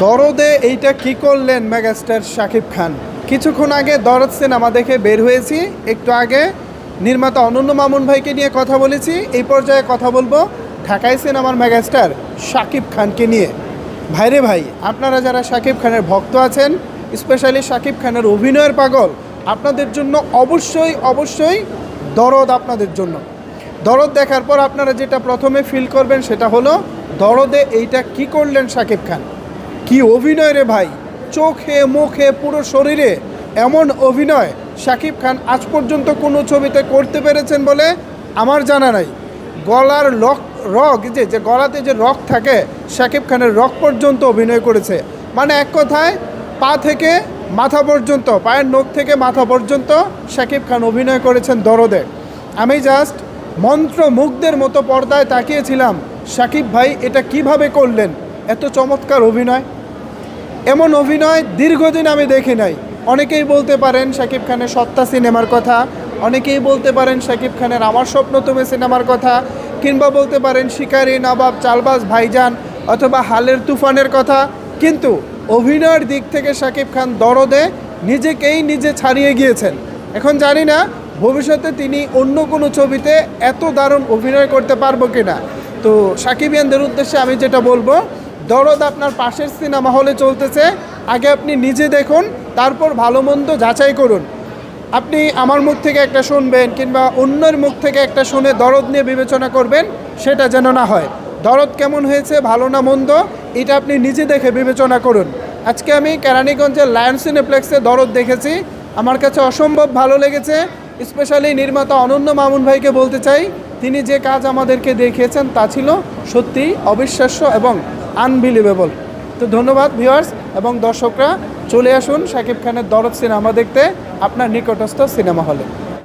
দরদে এইটা কি করলেন মেগাস্টার শাকিব খান? কিছুক্ষণ আগে দরদ সিনেমা দেখে বের হয়েছি, একটু আগে নির্মাতা অনন্য মামুন ভাইকে নিয়ে কথা বলেছি, এই পর্যায়ে কথা বলব ঢাকায় সিনেমার মেগাস্টার শাকিব খানকে নিয়ে। ভাইরে ভাই, আপনারা যারা শাকিব খানের ভক্ত আছেন, স্পেশালি শাকিব খানের অভিনয়ের পাগল, আপনাদের জন্য অবশ্যই অবশ্যই দরদ আপনাদের জন্য। দরদ দেখার পর আপনারা যেটা প্রথমে ফিল করবেন সেটা হলো দরদে এইটা কি করলেন শাকিব খান? কি অভিনয় রে ভাই? চোখে, মুখে, পুরো শরীরে এমন অভিনয় শাকিব খান আজ পর্যন্ত কোনো ছবিতে করতে পেরেছেন বলে আমার জানা নাই। গলার লক রক যে যে গলাতে যে রক থাকে, শাকিব খানের রক পর্যন্ত অভিনয় করেছে। মানে এক কথায়, পা থেকে মাথা পর্যন্ত, পায়ের নখ থেকে মাথা পর্যন্ত শাকিব খান অভিনয় করেছেন দরদে। আমি জাস্ট মন্ত্রমুগ্ধের মতো পর্দায় তাকিয়েছিলাম, শাকিব ভাই, এটা কীভাবে করলেন? এত চমৎকার অভিনয়। এমন অভিনয় দীর্ঘদিন আমি দেখি নাই। অনেকেই বলতে পারেন শাকিব খানের সত্তা সিনেমার কথা, অনেকেই বলতে পারেন শাকিব খানের আমার স্বপ্ন তুমি সিনেমার কথা, কিংবা বলতে পারেন শিকারী, নবাব, চালবাজ, ভাইজান অথবা হালের তুফানের কথা। কিন্তু অভিনয়ের দিক থেকে শাকিব খান দরদে নিজেকেই নিজে ছাড়িয়ে গিয়েছেন। এখন জানি না ভবিষ্যতে তিনি অন্য কোনো ছবিতে এত দারুণ অভিনয় করতে পারব কিনা। তো সাকিবিয়ানদের উদ্দেশ্যে আমি যেটা বলব দরদ আপনার পাশের সিনেমা হলে চলতেছে। আগে আপনি নিজে দেখুন, তারপর ভালো মন্দ যাচাই করুন। আপনি আমার মুখ থেকে একটা শুনবেন কিংবা অন্যের মুখ থেকে একটা শুনে দরদ নিয়ে বিবেচনা করবেন, সেটা যেন না হয়। দরদ কেমন হয়েছে, ভালো না মন্দ, এটা আপনি নিজে দেখে বিবেচনা করুন। আজকে আমি কেরানীগঞ্জের লায়ন সিনেপ্লেক্সে দরদ দেখেছি। আমার কাছে অসম্ভব ভালো লেগেছে। স্পেশালি নির্মাতা অনন্য মামুন ভাইকে বলতে চাই, তিনি যে কাজ আমাদেরকে দেখিয়েছেন তা ছিল সত্যি অবিশ্বাস্য এবং আনবিলিভেবল। তো ধন্যবাদ ভিওয়ার্স এবং দর্শকরা চলে আসুন শাকিব খানের দরদ সিনেমা দেখতে, আপনার নিকটস্থ সিনেমা হলে।